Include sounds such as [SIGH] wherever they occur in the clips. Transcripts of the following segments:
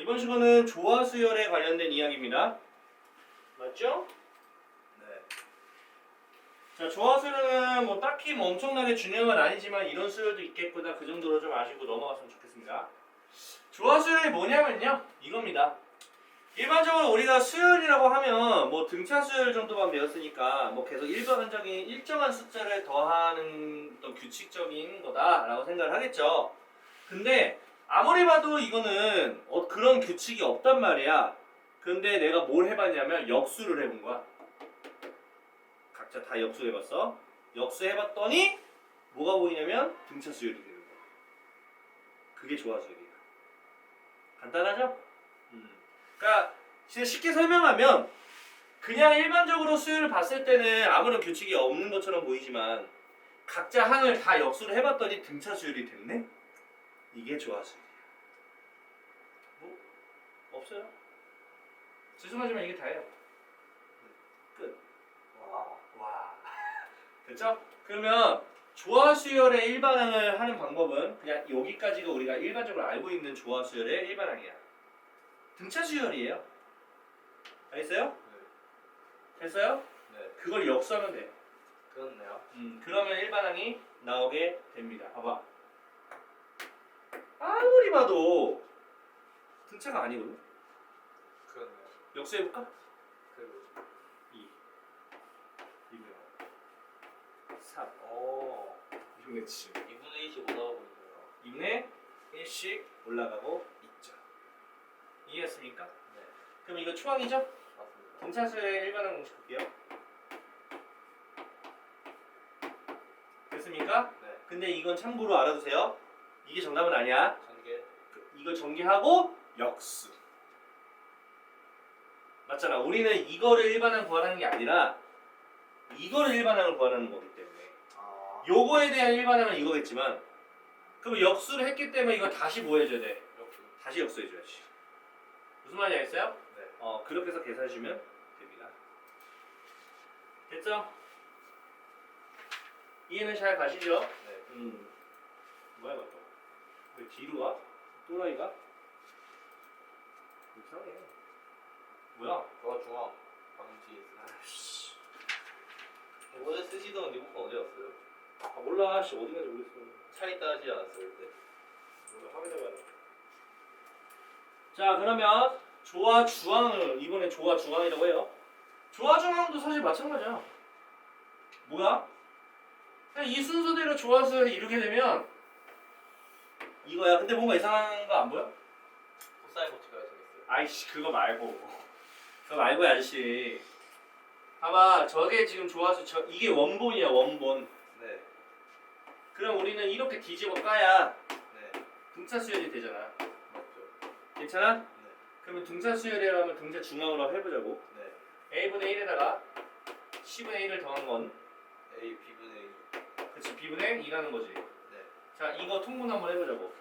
이번 시간은 조화수열에 관련된 이야기입니다. 맞죠? 네. 자, 조화수열은 뭐 딱히 뭐 엄청나게 중요한 건 아니지만 이런 수열도 있겠구나 그 정도로 좀 아시고 넘어갔으면 좋겠습니다. 조화수열이 뭐냐면요, 이겁니다. 일반적으로 우리가 수열이라고 하면 뭐 등차 수열 정도만 배웠으니까 뭐 계속 일반적인 일정한 숫자를 더하는 어떤 규칙적인 거다라고 생각을 하겠죠. 근데 아무리 봐도 이거는 어, 그런 규칙이 없단 말이야. 근데 내가 뭘 해봤냐면 역수를 해본 거야. 각자 다 역수 해봤어. 역수 해봤더니 뭐가 보이냐면 등차 수열이 되는 거야. 그게 조화수열이야. 간단하죠? 음. 그러니까 진짜 쉽게 설명하면 그냥 일반적으로 수열을 봤을 때는 아무런 규칙이 없는 것처럼 보이지만 각자 항을 다 역수를 해봤더니 등차 수열이 됐네. 이게. 뭐 없어요. 죄송하지만 이게 다예요. 끝. 와. 와. [LAUGHS] 됐죠? 그러면 조화 수열의 일반항을 하는 방법은 그냥 여기까지가 우리가 일반적으로 알고 있는 조화 수열의 일반항이야. 등차 수열이에요. 알겠어요? 네. 됐어요? 네. 그걸 역수하면 돼. 그렇네요. 음, 그러면 일반항이 나오게 됩니다. 봐봐. 아무리 봐도 등차가 아니거든. 그렇네요. 역수해볼까? 그. 2 2분의 3 오. 2분의 7 2분의 1씩 올라가고 있네요. 2분의 1씩 올라가고 있죠. 이해했습니까? 네. 그럼 이거 초항이죠? 맞습니다. 등차수의 일반항 공식 볼게요. 됐습니까? 네. 근데 이건 참고로 알아두세요. 이게 정답은 아니야. 전개. 그- 이거 전개하고 역수. 맞잖아. 우리는 이거를 일반항 구하는 게 아니라 이거를 일반항을 구하는 거기 때문에 아. 요거에 대한 일반항은 이거겠지만 그럼 역수를 했기 때문에 이거 다시 뭐 해줘야 돼? 이렇게. 다시 역수해줘야지. 무슨 말인지 알겠어요? 네. 어 그렇게 해서 계산해 주면 됩니다. 됐죠? 이해는 잘 가시죠? 네. 음 뭐야 또? 왜 뒤로 와? 또라이가? 이상해. 뭐야? 저가 중앙. 방금 뒤에 있어요. 아씨. 어제 쓰시던 리모컨 어디 갔어요? 아 몰라. 씨 어디 가지 모르겠어. 차 있다 하지 않았어요 그때? 몰라 확인해봐야 돼. 자 그러면 조화 주황을 이번에 조화 중앙이라고 해요. 조화 중앙도 사실 마찬가지야. 뭐야? 그냥 이 순서대로 조화수를 이루게 되면 이거야. 근데 뭔가 이상한 거 안 보여? 코사인 고치가 생겼어요. 아이씨 그거 말고 그거 말고 아저씨. 봐봐 저게 지금 조화수 저 이게 원본이야 원본. 네. 그럼 우리는 이렇게 뒤집어 까야 네. 등차 수열이 되잖아. 맞죠. 괜찮아? 네. 그러면 등차 수열이라면 등차 중앙으로 해보자고. 네. a분의 1에다가 10분의 1을 더한 건 A B분의 2. 그치 b분의 2라는 거지. 네. 자 이거 통분 한번 해보자고.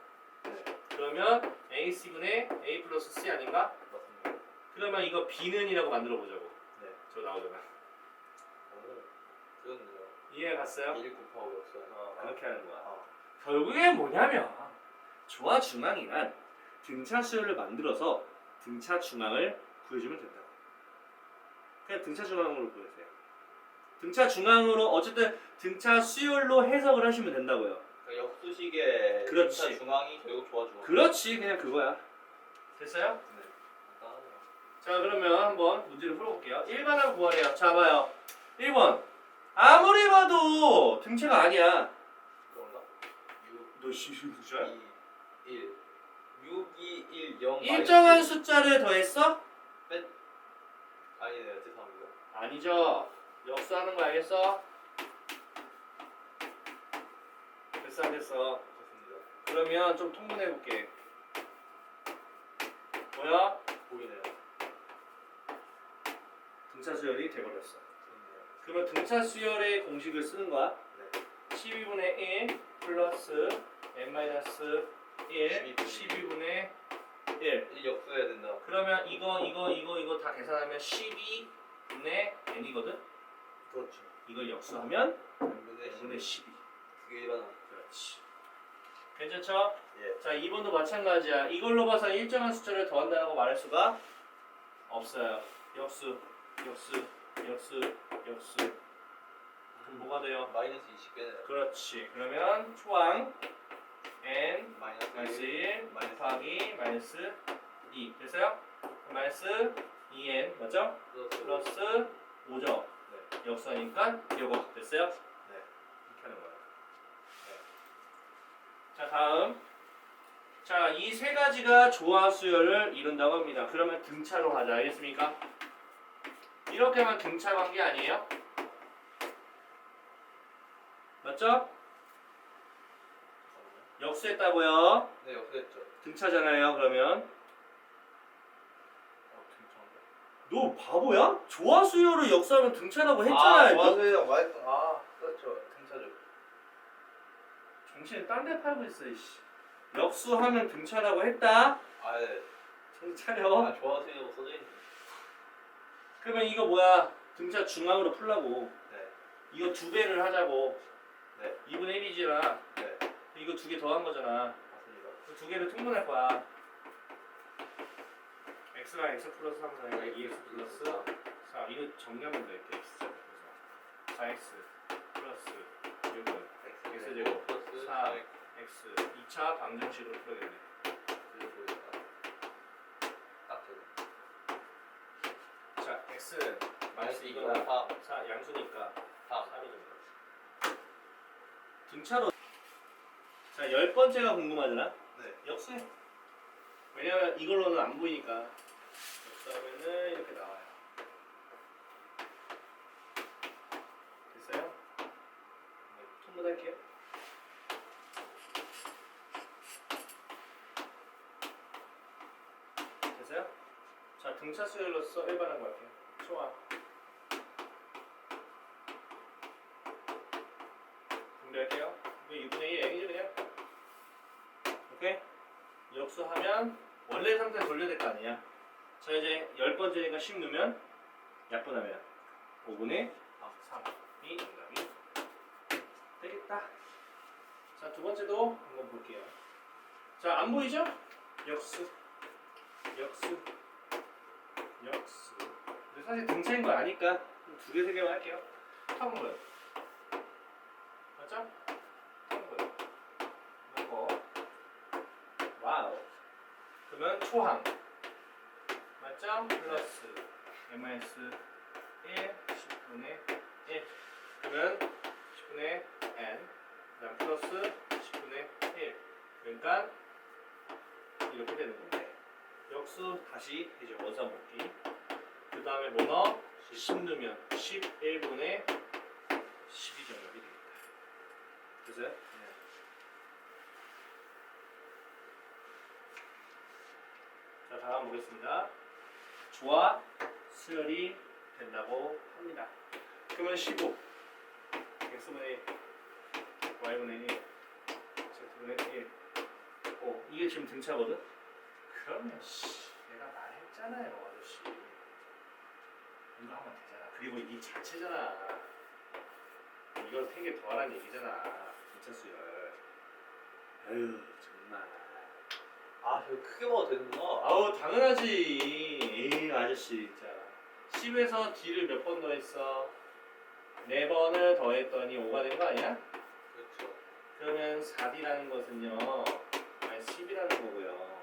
네. 그러면 ac분의 a 플러스 c 아닌가? 맞습니다. 그러면 이거 b는이라고 만들어 보자고. 네. 저 나오잖아. 오. 그렇네요. 이해 갔어요? 1 곱하고 역사. 어, 그렇게 하는 거야. 아. 결국엔 뭐냐면 조화 중앙이란 등차 수열을 만들어서 등차 중앙을 구해주면 된다고. 그냥 등차 중앙으로 구해주세요. 등차 중앙으로 어쨌든 등차 수열로 해석을 하시면 된다고요. 그러니까 역수식의 그렇지. 등차 중앙이 결국 좋아 중앙. 그렇지 그냥 그거야. 됐어요? 네. 간단하네요. 자 그러면 한번 문제를 풀어볼게요. 1번을 구하래요. 자 봐요. 1번 아무리 봐도 등차가 아니야. 그런가? 6너 씨, 무슨 2 1 6 2 1 0 일정한 숫자를 더했어? 아니네요. 죄송합니다. 아니죠. 역수하는 거 알겠어? 됐어 안 됐어? 좋습니다. 그러면 좀 통분해 볼게. 뭐야? 보이네요. 등차 수열이 돼버렸어. 좋네요. 그러면 등차 수열의 공식을 쓰는 거야. 네. 12분의 1 플러스 n 마이너스 1 12분의 12분의 1이 역수해야 된다. 그러면 이거 이거 이거 이거 다 계산하면 12분의 n이거든? 그렇죠. 이걸 역수하면 분의 1분의 12 그게 일반 그렇지 괜찮죠? 예. 자 2번도 마찬가지야. 이걸로 봐서 일정한 숫자를 더한다고 말할 수가 없어요. 역수, 역수, 역수, 역수. 그럼 뭐가 돼요? 마이너스 20개네요. 그렇지. 그러면 초항 n 마이너스 마이너스 1. 1 마이너스 곱하기 마이너스 2 됐어요? 그럼 마이너스 2n 맞죠? 플러스 플러스 5죠. 네. 역수하니까 요거 됐어요? 네. 이렇게 하는 거예요. 네. 자 다음 자 이 세 가지가 조화 수열을 이룬다고 합니다. 그러면 등차로 하자 알겠습니까? 이렇게만 등차 관계 아니에요? 맞죠? 역수했다고요? 네, 역수했죠. 등차잖아요 그러면 어, 등차인데. 너 바보야? 조화수열을 역수하면 등차라고 아, 했잖아 너 맞아요. 마이너스 아. 정신을 딴 데 팔고 있어 이씨 역수하면 등차라고 했다? 아, 네. 정신 차려 아, 좋아하세요. 써져 있네. 그러면 이거 뭐야? 등차 중앙으로 풀라고. 네. 이거 두 배를 하자고. 네. 2분의 1이지라. 네. 이거 두 개 더 한 거잖아. 맞습니다. 그두 개를 통분할 거야. x랑 x 플러스 3, 4니까 2x 플러스 4. 이거 정리하면 돼. 이렇게 x제곱. 그래서 4x 플러스 6은 X 제곱 4 x 2차 방정식으로 풀어야겠네. 그리고 딱 되네. 자, x는 마이너스 이거 2거나 4. 4 양수니까 4. 3이죠. 등차로 자, 열 번째가 궁금하잖아. 네. 역수해. 왜냐면 이걸로는 안 보이니까. 역수하면은 이렇게 나와요. 됐어요? 네, 통분할게요. 됐어요? 자, 등차 수열로서 일반한 거 할게요. 좋아. 분배할게요. 이거 6분의 1 n이죠 그냥. 오케이? 역수하면 원래 상태 돌려야 될 거 아니야. 자 이제 열 번째니까 10 넣으면 약분하면 5분의 3이 정답이 되겠다. 자 두 번째도 한번 볼게요. 자 안 보이죠? 역수, 역수, 역수. 근데 사실 등차인 거 아니까 두 개 세 개만 할게요. 탕분 맞죠? 탕분 이거 와우. 그러면 초항. 맞죠? 플러스 m-1 10분의 1. 그러면 10분의 n. 그다음 플러스 10분의 1. 그러니까 이렇게 되는 건데. 역수 다시 이제 원상 복귀. 그 다음에 뭐 넣어? 10 넣으면 11분의 12 정답이 되겠다. 됐어요? 네. 자, 다음 보겠습니다. 조화 수열이 된다고 합니다. 그러면 15 x분의 1 y분의 1 z분의 1 오, 이게 지금 등차거든? 그러면 씨 내가 말했잖아요 아저씨 이거 하면 되잖아 그리고 이 자체잖아 이걸 세개 더하라는 얘기잖아 등차 수열 아유 정말 아, 이거 크게 먹어도 되는구나. 아우 당연하지 에이 아저씨 자 10에서 D를 몇 번 더했어? 4번을 더했더니 5가 된 거 아니야? 그렇죠. 그러면 4D라는 것은요 마이너스 10이라는 거고요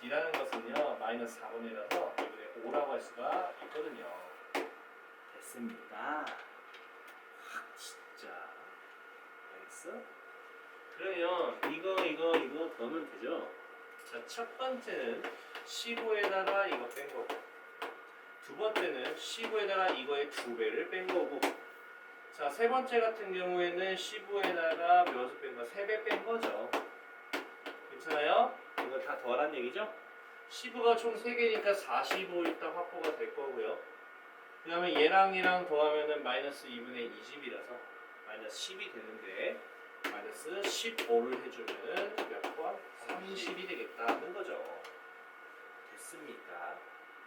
D라는 것은요 마이너스 4분이라서 이번에 5라고 할 수가 있거든요 됐습니다 확 진짜 알겠어? 그러면 이거 이거 이거 더하면 되죠 자첫 번째는 15에다가 이거 뺀 거고 두 번째는 15에다가 이거의 두 배를 뺀 거고 자 세 번째 같은 경우에는 15에다가 몇을 뺀 거? 세 배 뺀 거죠 괜찮아요? 이거 다 더하란 얘기죠? 15가 총 3개니까 45 일단 확보가 될 거고요 그 다음에 얘랑 얘랑 더하면은 마이너스 2분의 20이라서 마이너스 10이 되는데 마이너스 15를 해주면은 몇 번? 30이 되겠다는 거죠 됐습니까?